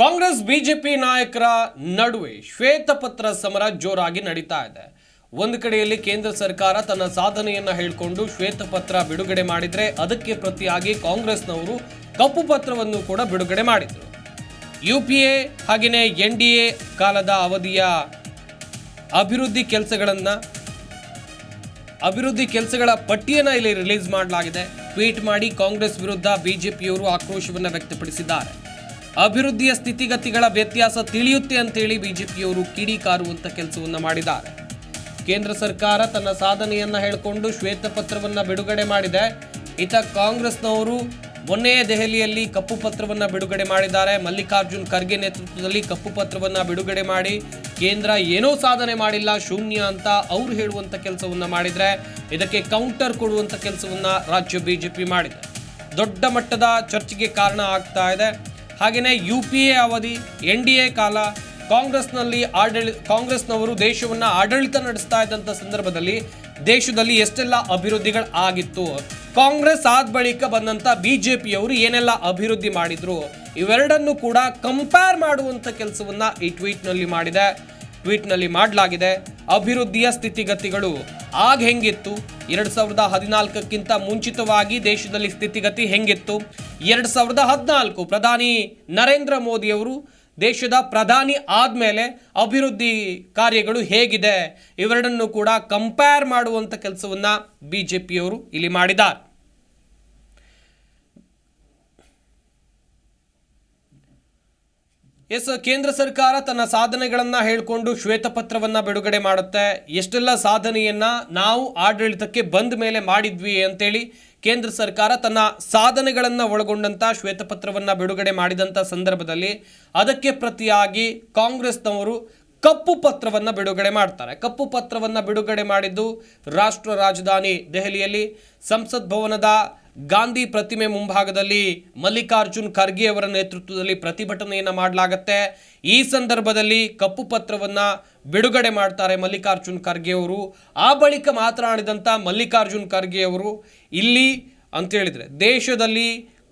Congress BJP ನಾಯಕರ ನಡುವೆ ಶ್ವೇತಪತ್ರ ಸಮರ ಜೋರಾಗಿ ನಡೀತಾ ಇದೆ. ಒಂದು ಕಡೆಯಲ್ಲಿ ಕೇಂದ್ರ ಸರ್ಕಾರ ತನ್ನ ಸಾಧನೆಯನ್ನ ಹೇಳಿಕೊಂಡು ಶ್ವೇತಪತ್ರ ಬಿಡುಗಡೆ ಮಾಡಿದ್ರೆ ಅದಕ್ಕೆ ಪ್ರತಿಯಾಗಿ ಕಾಂಗ್ರೆಸ್ನವರು ಕಪ್ಪು ಪತ್ರವನ್ನು ಕೂಡ ಬಿಡುಗಡೆ ಮಾಡಿದರು. ಯು ಪಿ ಎ ಹಾಗೆಯೇ ಎನ್ ಡಿ ಎ ಕಾಲದ ಅವಧಿಯ ಅಭಿವೃದ್ಧಿ ಕೆಲಸಗಳನ್ನು ಅಭಿವೃದ್ಧಿ ಕೆಲಸಗಳ ಪಟ್ಟಿಯನ್ನು ಇಲ್ಲಿ ರಿಲೀಸ್ ಮಾಡಲಾಗಿದೆ. ಟ್ವೀಟ್ ಮಾಡಿ ಕಾಂಗ್ರೆಸ್ ವಿರುದ್ಧ ಬಿಜೆಪಿಯವರು ಆಕ್ರೋಶವನ್ನು ವ್ಯಕ್ತಪಡಿಸಿದ್ದಾರೆ. ಅಭಿವೃದ್ಧಿಯ ಸ್ಥಿತಿಗತಿಗಳ ವ್ಯತ್ಯಾಸ ತಿಳಿಯುತ್ತೆ ಅಂತೇಳಿ ಬಿಜೆಪಿಯವರು ಕಿಡಿಕಾರುವಂತ ಕೆಲಸವನ್ನು ಮಾಡಿದ್ದಾರೆ. ಕೇಂದ್ರ ಸರ್ಕಾರ ತನ್ನ ಸಾಧನೆಯನ್ನು ಹೇಳಿಕೊಂಡು ಶ್ವೇತಪತ್ರವನ್ನು ಬಿಡುಗಡೆ ಮಾಡಿದೆ. ಇತ ಕಾಂಗ್ರೆಸ್ನವರು ಮೊನ್ನೆ ದೆಹಲಿಯಲ್ಲಿ ಕಪ್ಪು ಪತ್ರವನ್ನ ಬಿಡುಗಡೆ ಮಾಡಿದ್ದಾರೆ. ಮಲ್ಲಿಕಾರ್ಜುನ್ ಖರ್ಗೆ ನೇತೃತ್ವದಲ್ಲಿ ಕಪ್ಪು ಪತ್ರವನ್ನ ಬಿಡುಗಡೆ ಮಾಡಿ ಕೇಂದ್ರ ಏನೋ ಸಾಧನೆ ಮಾಡಿಲ್ಲ, ಶೂನ್ಯ ಅಂತ ಅವ್ರು ಹೇಳುವಂತ ಕೆಲಸವನ್ನ ಮಾಡಿದರೆ ಇದಕ್ಕೆ ಕೌಂಟರ್ ಕೊಡುವಂತ ಕೆಲಸವನ್ನ ರಾಜ್ಯ ಬಿಜೆಪಿ ಮಾಡಿದೆ. ದೊಡ್ಡ ಮಟ್ಟದ ಚರ್ಚೆಗೆ ಕಾರಣ ಆಗ್ತಾ ಇದೆ. ಹಾಗೆಯೇ ಯು ಪಿ ಎ ಅವಧಿ, ಎನ್ ಡಿ ಎ ಕಾಲ, ಕಾಂಗ್ರೆಸ್ನಲ್ಲಿ ಆಡಳಿ, ಕಾಂಗ್ರೆಸ್ನವರು ದೇಶವನ್ನು ಆಡಳಿತ ನಡೆಸ್ತಾ ಇದ್ದಂಥ ಸಂದರ್ಭದಲ್ಲಿ ದೇಶದಲ್ಲಿ ಎಷ್ಟೆಲ್ಲ ಅಭಿವೃದ್ಧಿಗಳು ಆಗಿತ್ತು. ಕಾಂಗ್ರೆಸ್ ಆದ ಬಳಿಕ ಬಂದಂಥ ಬಿ ಜೆ ಪಿಯವರು ಏನೆಲ್ಲ ಅಭಿವೃದ್ಧಿ ಮಾಡಿದ್ರು. ಇವೆರಡನ್ನು ಕೂಡ ಕಂಪೇರ್ ಮಾಡುವಂಥ ಕೆಲಸವನ್ನು ಈ ಟ್ವೀಟ್ನಲ್ಲಿ ಮಾಡಿದೆ. ಟ್ವೀಟ್ನಲ್ಲಿ ಮಾಡಲಾಗಿದೆ. ಅಭಿವೃದ್ಧಿಯ ಸ್ಥಿತಿಗತಿಗಳು. ಆಗ ಹೆಂಗಿತ್ತು? ಎರಡು ಸಾವಿರದ ಹದಿನಾಲ್ಕಕ್ಕಿಂತ ಮುಂಚಿತವಾಗಿ ದೇಶದಲ್ಲಿ ಸ್ಥಿತಿಗತಿ ಹೆಂಗಿತ್ತು? ಎರಡು ಸಾವಿರದ ಹದಿನಾಲ್ಕು ಪ್ರಧಾನಿ ನರೇಂದ್ರ ಮೋದಿಯವರು ದೇಶದ ಪ್ರಧಾನಿ ಆದಮೇಲೆ ಅಭಿವೃದ್ಧಿ ಕಾರ್ಯಗಳು ಹೇಗಿದೆ? ಇವೆರಡನ್ನು ಕೂಡ ಕಂಪೇರ್ ಮಾಡುವಂಥ ಕೆಲಸವನ್ನ ಬಿಜೆಪಿಯವರು ಇಲ್ಲಿ ಮಾಡಿದ್ದಾರೆ. ಎಸ್, ಕೇಂದ್ರ ಸರ್ಕಾರ ತನ್ನ ಸಾಧನೆಗಳನ್ನು ಹೇಳಿಕೊಂಡು ಶ್ವೇತಪತ್ರವನ್ನ ಬಿಡುಗಡೆ ಮಾಡುತ್ತೆ. ಎಷ್ಟೆಲ್ಲ ಸಾಧನೆಯನ್ನು ನಾವು ಆಡಳಿತಕ್ಕೆ ಬಂದ ಮೇಲೆ ಮಾಡಿದ್ವಿ ಅಂತೇಳಿ ಕೇಂದ್ರ ಸರ್ಕಾರ ತನ್ನ ಸಾಧನೆಗಳನ್ನು ಒಳಗೊಂಡಂತ ಶ್ವೇತಪತ್ರವನ್ನ ಬಿಡುಗಡೆ ಮಾಡಿದಂಥ ಸಂದರ್ಭದಲ್ಲಿ ಅದಕ್ಕೆ ಪ್ರತಿಯಾಗಿ ಕಾಂಗ್ರೆಸ್ನವರು ಕಪ್ಪು ಪತ್ರವನ್ನ ಬಿಡುಗಡೆ ಮಾಡ್ತಾರೆ. ಕಪ್ಪು ಪತ್ರವನ್ನ ಬಿಡುಗಡೆ ಮಾಡಿದ್ದು ರಾಷ್ಟ್ರ ರಾಜಧಾನಿ ದೆಹಲಿಯಲ್ಲಿ ಸಂಸತ್ ಭವನದ ಗಾಂಧಿ ಪ್ರತಿಮೆ ಮುಂಭಾಗದಲ್ಲಿ ಮಲ್ಲಿಕಾರ್ಜುನ್ ಖರ್ಗೆ ಅವರ ನೇತೃತ್ವದಲ್ಲಿ ಪ್ರತಿಭಟನೆಯನ್ನು ಮಾಡಲಾಗತ್ತೆ. ಈ ಸಂದರ್ಭದಲ್ಲಿ ಕಪ್ಪು ಪತ್ರವನ್ನು ಬಿಡುಗಡೆ ಮಾಡ್ತಾರೆ ಮಲ್ಲಿಕಾರ್ಜುನ್ ಖರ್ಗೆ ಅವರು. ಆ ಬಳಿಕ ಮಾತನಾಡಿದಂಥ ಮಲ್ಲಿಕಾರ್ಜುನ್ ಖರ್ಗೆ ಅವರು ಇಲ್ಲಿ ಅಂತ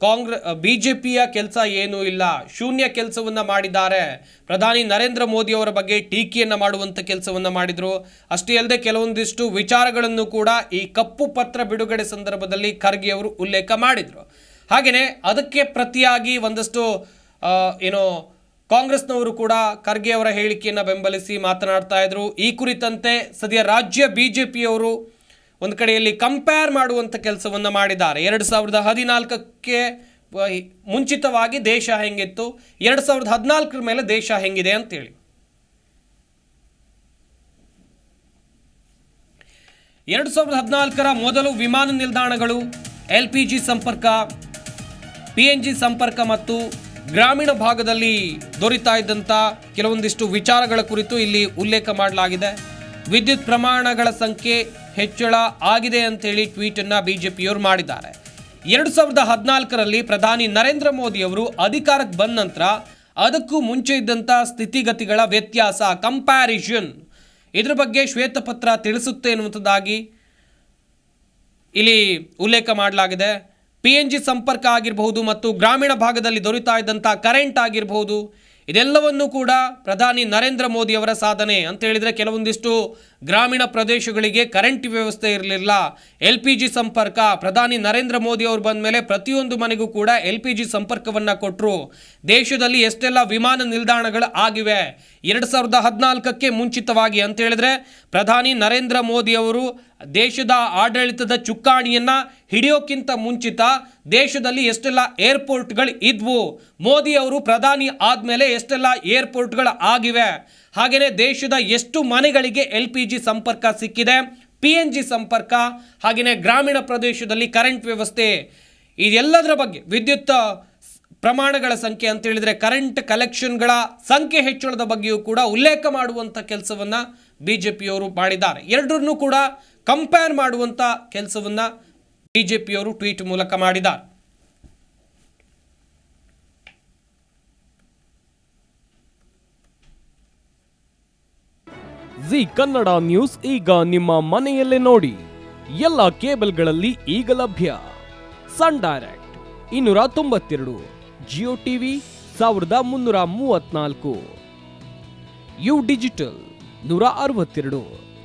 ಹೇಳಿದ್ರೆ ಬಿ ಜೆ ಪಿಯ ಕೆಲಸ ಏನೂ ಇಲ್ಲ. ಶೂನ್ಯ ಕೆಲಸವನ್ನು ಮಾಡಿದ್ದಾರೆ. ಪ್ರಧಾನಿ ನರೇಂದ್ರ ಮೋದಿ ಅವರ ಬಗ್ಗೆ ಟೀಕೆಯನ್ನು ಮಾಡುವಂಥ ಕೆಲಸವನ್ನು ಮಾಡಿದರು. ಅಷ್ಟೇ ಅಲ್ಲದೆ ಕೆಲವೊಂದಿಷ್ಟು ವಿಚಾರಗಳನ್ನು ಕೂಡ ಈ ಕಪ್ಪು ಪತ್ರ ಬಿಡುಗಡೆ ಸಂದರ್ಭದಲ್ಲಿ ಖರ್ಗೆ ಅವರು ಉಲ್ಲೇಖ ಮಾಡಿದರು. ಹಾಗೆಯೇ ಅದಕ್ಕೆ ಪ್ರತಿಯಾಗಿ ಒಂದಷ್ಟು ಏನು ಕಾಂಗ್ರೆಸ್ನವರು ಕೂಡ ಖರ್ಗೆ ಅವರ ಹೇಳಿಕೆಯನ್ನು ಬೆಂಬಲಿಸಿ ಮಾತನಾಡ್ತಾ ಇದ್ರು. ಈ ಕುರಿತಂತೆ ಸದ್ಯ ರಾಜ್ಯ ಬಿಜೆಪಿಯವರು ಒಂದು ಕಡೆಯಲ್ಲಿ ಕಂಪೇರ್ ಮಾಡುವಂಥ ಕೆಲಸವನ್ನು ಮಾಡಿದ್ದಾರೆ. ಎರಡು ಸಾವಿರದ ಹದಿನಾಲ್ಕಕ್ಕೆ ಮುಂಚಿತವಾಗಿ ದೇಶ ಹೆಂಗಿತ್ತು? ಎರಡು ಸಾವಿರದ ಹದಿನಾಲ್ಕರ ಮೇಲೆ ದೇಶ ಹೆಂಗಿದೆ ಅಂತೇಳಿ. ಎರಡು ಸಾವಿರದ ಹದಿನಾಲ್ಕರ ಮೊದಲು ವಿಮಾನ ನಿಲ್ದಾಣಗಳು, ಎಲ್ ಪಿ ಜಿ ಸಂಪರ್ಕ, ಪಿ ಎನ್ ಜಿ ಸಂಪರ್ಕ ಮತ್ತು ಗ್ರಾಮೀಣ ಭಾಗದಲ್ಲಿ ದೊರೀತಾ ಇದ್ದಂಥ ಕೆಲವೊಂದಿಷ್ಟು ವಿಚಾರಗಳ ಕುರಿತು ಇಲ್ಲಿ ಉಲ್ಲೇಖ ಮಾಡಲಾಗಿದೆ. ವಿದ್ಯುತ್ ಪ್ರಮಾಣಗಳ ಸಂಖ್ಯೆ ಹೆಚ್ಚಳ ಆಗಿದೆ ಅಂತೇಳಿ ಟ್ವೀಟನ್ನು ಬಿಜೆಪಿಯವರು ಮಾಡಿದ್ದಾರೆ. ಎರಡು ಸಾವಿರದ ಹದಿನಾಲ್ಕರಲ್ಲಿ ಪ್ರಧಾನಿ ನರೇಂದ್ರ ಮೋದಿ ಅವರು ಅಧಿಕಾರಕ್ಕೆ ಬಂದ ನಂತರ ಅದಕ್ಕೂ ಮುಂಚೆ ಇದ್ದಂಥ ಸ್ಥಿತಿಗತಿಗಳ ವ್ಯತ್ಯಾಸ ಕಂಪ್ಯಾರಿಷನ್ ಇದ್ರ ಬಗ್ಗೆ ಶ್ವೇತಪತ್ರ ತಿಳಿಸುತ್ತೆ ಎನ್ನುವಂಥದ್ದಾಗಿ ಇಲ್ಲಿ ಉಲ್ಲೇಖ ಮಾಡಲಾಗಿದೆ. ಪಿ ಎನ್ ಜಿ ಸಂಪರ್ಕ ಆಗಿರಬಹುದು ಮತ್ತು ಗ್ರಾಮೀಣ ಭಾಗದಲ್ಲಿ ದೊರೀತಾ ಇದ್ದಂಥ ಕರೆಂಟ್ ಆಗಿರಬಹುದು. ಇದೆಲ್ಲವನ್ನು ಕೂಡ ಪ್ರಧಾನಿ ನರೇಂದ್ರ ಮೋದಿಯವರ ಸಾಧನೆ ಅಂತ ಹೇಳಿದರೆ ಕೆಲವೊಂದಿಷ್ಟು ಗ್ರಾಮೀಣ ಪ್ರದೇಶಗಳಿಗೆ ಕರೆಂಟ್ ವ್ಯವಸ್ಥೆ ಇರಲಿಲ್ಲ. ಎಲ್ ಪಿ ಜಿ ಸಂಪರ್ಕ, ಪ್ರಧಾನಿ ನರೇಂದ್ರ ಮೋದಿ ಅವರು ಬಂದ ಮೇಲೆ ಪ್ರತಿಯೊಂದು ಮನೆಗೂ ಕೂಡ ಎಲ್ ಪಿ ಜಿ ಸಂಪರ್ಕವನ್ನು ಕೊಟ್ಟರು ದೇಶದಲ್ಲಿ ಎಷ್ಟೆಲ್ಲ ವಿಮಾನ ನಿಲ್ದಾಣಗಳು ಆಗಿವೆ. ಎರಡು ಸಾವಿರದ ಹದಿನಾಲ್ಕಕ್ಕೆ ಮುಂಚಿತವಾಗಿ ಅಂತ ಹೇಳಿದ್ರೆ ಪ್ರಧಾನಿ ನರೇಂದ್ರ ಮೋದಿ ಅವರು ದೇಶದ ಆಡಳಿತದ ಚುಕ್ಕಾಣಿಯನ್ನು ಹಿಡಿಯೋಕ್ಕಿಂತ ಮುಂಚಿತ ದೇಶದಲ್ಲಿ ಎಷ್ಟೆಲ್ಲ ಏರ್ಪೋರ್ಟ್ಗಳು ಇದ್ವು, ಮೋದಿ ಅವರು ಪ್ರಧಾನಿ ಆದಮೇಲೆ ಎಷ್ಟೆಲ್ಲ ಏರ್ಪೋರ್ಟ್ಗಳು ಆಗಿವೆ ಹಾಗೆಯೇ ದೇಶದ ಎಷ್ಟು ಮನೆಗಳಿಗೆ ಎಲ್ ಪಿ ಸಂಪರ್ಕ ಸಿಕ್ಕಿದೆ, ಪಿ ಎನ್ ಜಿ ಸಂಪರ್ಕ ಹಾಗೆಯೇ ಗ್ರಾಮೀಣ ಪ್ರದೇಶದಲ್ಲಿ ಕರೆಂಟ್ ವ್ಯವಸ್ಥೆ, ಇದೆಲ್ಲದರ ಬಗ್ಗೆ ವಿದ್ಯುತ್ ಪ್ರಮಾಣಗಳ ಸಂಖ್ಯೆ ಅಂತ ಹೇಳಿದರೆ ಕರೆಂಟ್ ಕಲೆಕ್ಷನ್ಗಳ ಸಂಖ್ಯೆ ಹೆಚ್ಚಳದ ಬಗ್ಗೆಯೂ ಕೂಡ ಉಲ್ಲೇಖ ಮಾಡುವಂಥ ಕೆಲಸವನ್ನು ಬಿ ಜೆ ಪಿಯವರು ಮಾಡಿದ್ದಾರೆ. ಎರಡರನ್ನೂ ಕೂಡ ಕಂಪೇರ್ ಮಾಡುವಂಥ ಕೆಲಸವನ್ನ ಪಿಯವರು ಟ್ವೀಟ್ ಮೂಲಕ ಮಾಡಿದ್ದಾರೆ. ಜಿ ಕನ್ನಡ ನ್ಯೂಸ್ ಈಗ ನಿಮ್ಮ ಮನೆಯಲ್ಲೇ ನೋಡಿ. ಎಲ್ಲ ಕೇಬಲ್ಗಳಲ್ಲಿ ಈಗ ಲಭ್ಯ. ಸನ್ ಡೈರೆಕ್ಟ್ ಇನ್ನೂರ ತೊಂಬತ್ತೆರಡು, ಜಿಯೋ ಟಿವಿ ಸಾವಿರದ ಮುನ್ನೂರ ಮೂವತ್ನಾಲ್ಕು ಯು ಡಿಜಿಟಲ್ ನೂರ ಅರವತ್ತೆರಡು.